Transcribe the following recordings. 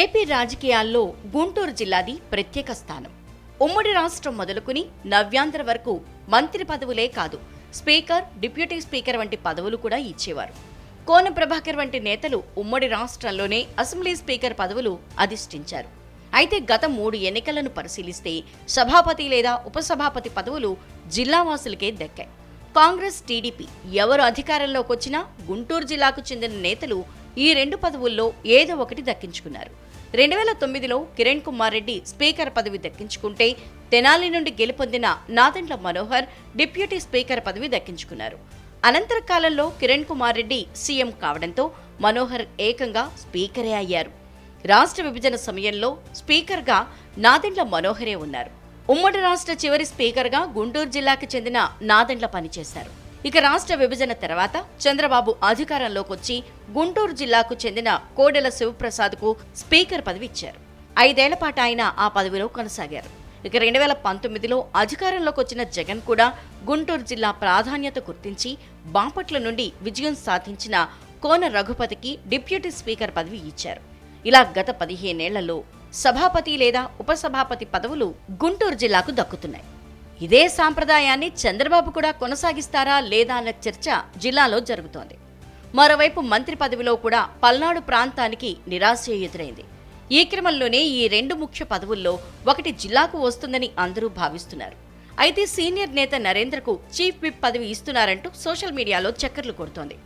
AP రాజకీయాల్లో గుంటూరు జిల్లాది ప్రత్యేక స్థానం. ఉమ్మడి రాష్ట్రం మొదలుకుని నవ్యాంధ్ర వరకు మంత్రి పదవులే కాదు స్పీకర్ డిప్యూటీ స్పీకర్ వంటి పదవులు కూడా ఇచ్చేవారు. కోన ప్రభాకర్ వంటి నేతలు ఉమ్మడి రాష్ట్రంలోనే అసెంబ్లీ స్పీకర్ పదవులు అధిష్ఠించారు. అయితే గత మూడు ఎన్నికలను పరిశీలిస్తే సభాపతి లేదా ఉపసభాపతి పదవులు జిల్లావాసులకే దక్కాయి. కాంగ్రెస్ టీడీపీ ఎవరు అధికారంలోకి వచ్చినా గుంటూరు జిల్లాకు చెందిన నేతలు ఈ రెండు పదవుల్లో ఏదో ఒకటి దక్కించుకున్నారు. రెండు వేల తొమ్మిదిలో కిరణ్ కుమార్ రెడ్డి స్పీకర్ పదవి దక్కించుకుంటే తెనాలి నుండి గెలుపొందిన నాదెండ్ల మనోహర్ డిప్యూటీ స్పీకర్ పదవి దక్కించుకున్నారు. అనంతర కాలంలో కిరణ్ కుమార్ రెడ్డి సీఎం కావడంతో మనోహర్ ఏకంగా స్పీకరే అయ్యారు. రాష్ట్ర విభజన సమయంలో స్పీకర్గా నాదెండ్ల మనోహరే ఉన్నారు. ఉమ్మడి రాష్ట్ర చివరి స్పీకర్గా గుంటూరు జిల్లాకు చెందిన నాదెండ్ల పనిచేశారు. ఇక రాష్ట్ర విభజన తర్వాత చంద్రబాబు అధికారంలోకి వచ్చి గుంటూరు జిల్లాకు చెందిన కోడెల శివప్రసాద్కు స్పీకర్ పదవి ఇచ్చారు. ఐదేళ్ళ పాటు ఆయన ఆ పదవిలో కొనసాగారు. ఇక రెండు వేల పంతొమ్మిదిలో అధికారంలోకి వచ్చిన జగన్ కూడా గుంటూరు జిల్లా ప్రాధాన్యత గుర్తించి బాపట్ల నుండి విజయం సాధించిన కోన రఘుపతికి డిప్యూటీ స్పీకర్ పదవి ఇచ్చారు. ఇలా గత పదిహేనేళ్ళలో సభాపతి లేదా ఉపసభాపతి పదవులు గుంటూరు జిల్లాకు దక్కుతున్నాయి. ఇదే సాంప్రదాయాన్ని చంద్రబాబు కూడా కొనసాగిస్తారా లేదా అన్న చర్చ జిల్లాలో జరుగుతోంది. మరోవైపు మంత్రి పదవిలో కూడా పల్నాడు ప్రాంతానికి నిరాశ ఎదురైంది. ఈ క్రమంలోనే ఈ రెండు ముఖ్య పదవుల్లో ఒకటి జిల్లాకు వస్తుందని అందరూ భావిస్తున్నారు. అయితే సీనియర్ నేత నరేంద్రకు చీఫ్ విప్ పదవి ఇస్తున్నారంటూ సోషల్ మీడియాలో చక్కర్లు కొడుతోంది.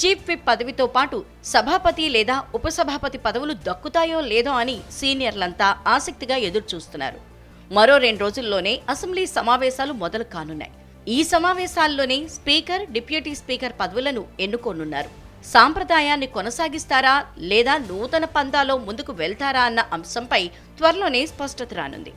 చీఫ్ విప్ పదవితో పాటు సభాపతి లేదా ఉపసభాపతి పదవులు దక్కుతాయో లేదో అని సీనియర్లంతా ఆసక్తిగా ఎదురుచూస్తున్నారు. మరో రెండు రోజుల్లోనే అసెంబ్లీ సమావేశాలు మొదలు కానున్నాయి. ఈ సమావేశాల్లోనే స్పీకర్ డిప్యూటీ స్పీకర్ పదవులను ఎన్నుకోనున్నారు. సాంప్రదాయాన్ని కొనసాగిస్తారా లేదా నూతన పందాలో ముందుకు వెళ్తారా అన్న అంశంపై త్వరలోనే స్పష్టత రానుంది.